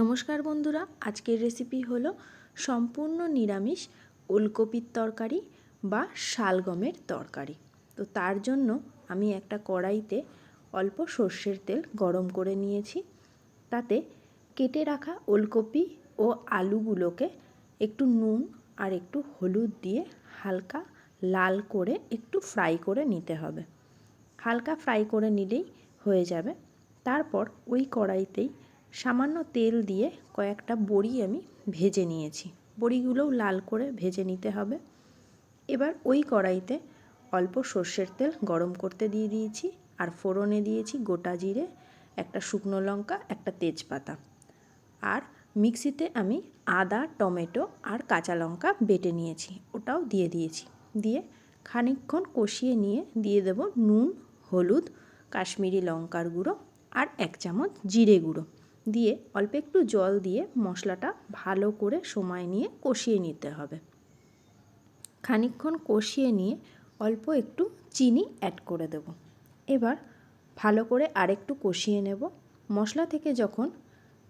নমস্কার বন্ধুরা, আজকের রেসিপি হলো সম্পূর্ণ নিরামিষ ওলকপির তরকারি বা শালগমের তরকারি। তো তার জন্য আমি একটা কড়াইতে অল্প সর্ষের তেল গরম করে নিয়েছি। তাতে কেটে রাখা ওলকপি ও আলুগুলোকে একটু নুন আর একটু হলুদ দিয়ে হালকা লাল করে একটু ফ্রাই করে নিতে হবে। হালকা ফ্রাই করে নিলেই হয়ে যাবে। তারপর ওই কড়াইতেই সামান্য তেল দিয়ে কয়েকটা বড়ি আমি ভেজে নিয়েছি। বড়িগুলোও লাল করে ভেজে নিতে হবে। এবার ওই কড়াইতে অল্প সর্ষের তেল গরম করতে দিয়ে দিয়েছি আর ফোড়নে দিয়েছি গোটা জিরে, একটা শুকনো লঙ্কা, একটা তেজপাতা। আর মিক্সিতে আমি আদা, টমেটো আর কাঁচা লঙ্কা বেটে নিয়েছি, ওটাও দিয়ে দিয়েছি। দিয়ে খানিকক্ষণ কষিয়ে নিয়ে দিয়ে দেব নুন, হলুদ, কাশ্মীরি লঙ্কার গুঁড়ো আর এক চামচ জিরে গুঁড়ো। দিয়ে অল্প একটু জল দিয়ে মশলাটা ভালো করে সময় নিয়ে কষিয়ে নিতে হবে। খানিকক্ষণ কষিয়ে নিয়ে অল্প একটু চিনি অ্যাড করে দেব। এবার ভালো করে আরেকটু কষিয়ে নেব। মশলা থেকে যখন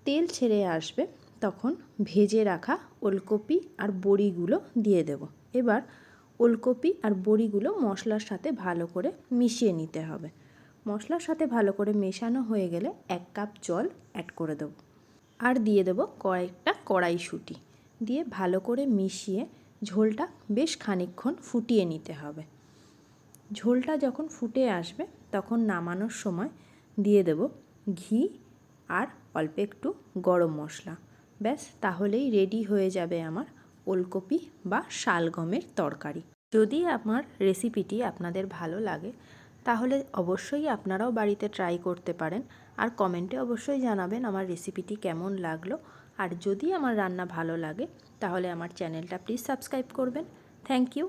তেল ছেড়ে আসবে, তখন ভেজে রাখা ওলকপি আর বড়িগুলো দিয়ে দেব। এবার ওলকপি আর বড়িগুলো মশলার সাথে ভালো করে মিশিয়ে নিতে হবে। মশলার সাথে ভালো করে মেশানো হয়ে গেলে এক কাপ জল অ্যাড করে দেবো। আর দিয়ে দেবো কয়েকটা কড়াইশুঁটি। দিয়ে ভালো করে মিশিয়ে ঝোলটা বেশ খানিকক্ষণ ফুটিয়ে নিতে হবে। ঝোলটা যখন ফুটে আসবে, তখন নামানোর সময় দিয়ে দেব ঘি আর অল্প একটু গরম মশলা। ব্যাস, তাহলেই রেডি হয়ে যাবে আমার ওলকপি বা শালগমের তরকারি। যদি আমার রেসিপিটি আপনাদের ভালো লাগে তাহলে অবশ্যই আপনারাও বাড়িতে ট্রাই করতে পারেন। আর কমেন্টে অবশ্যই জানাবেন আমার রেসিপিটি কেমন লাগল। আর যদি আমার রান্না ভালো লাগে, তাহলে আমার চ্যানেলটা প্লিজ সাবস্ক্রাইব করবেন। Thank you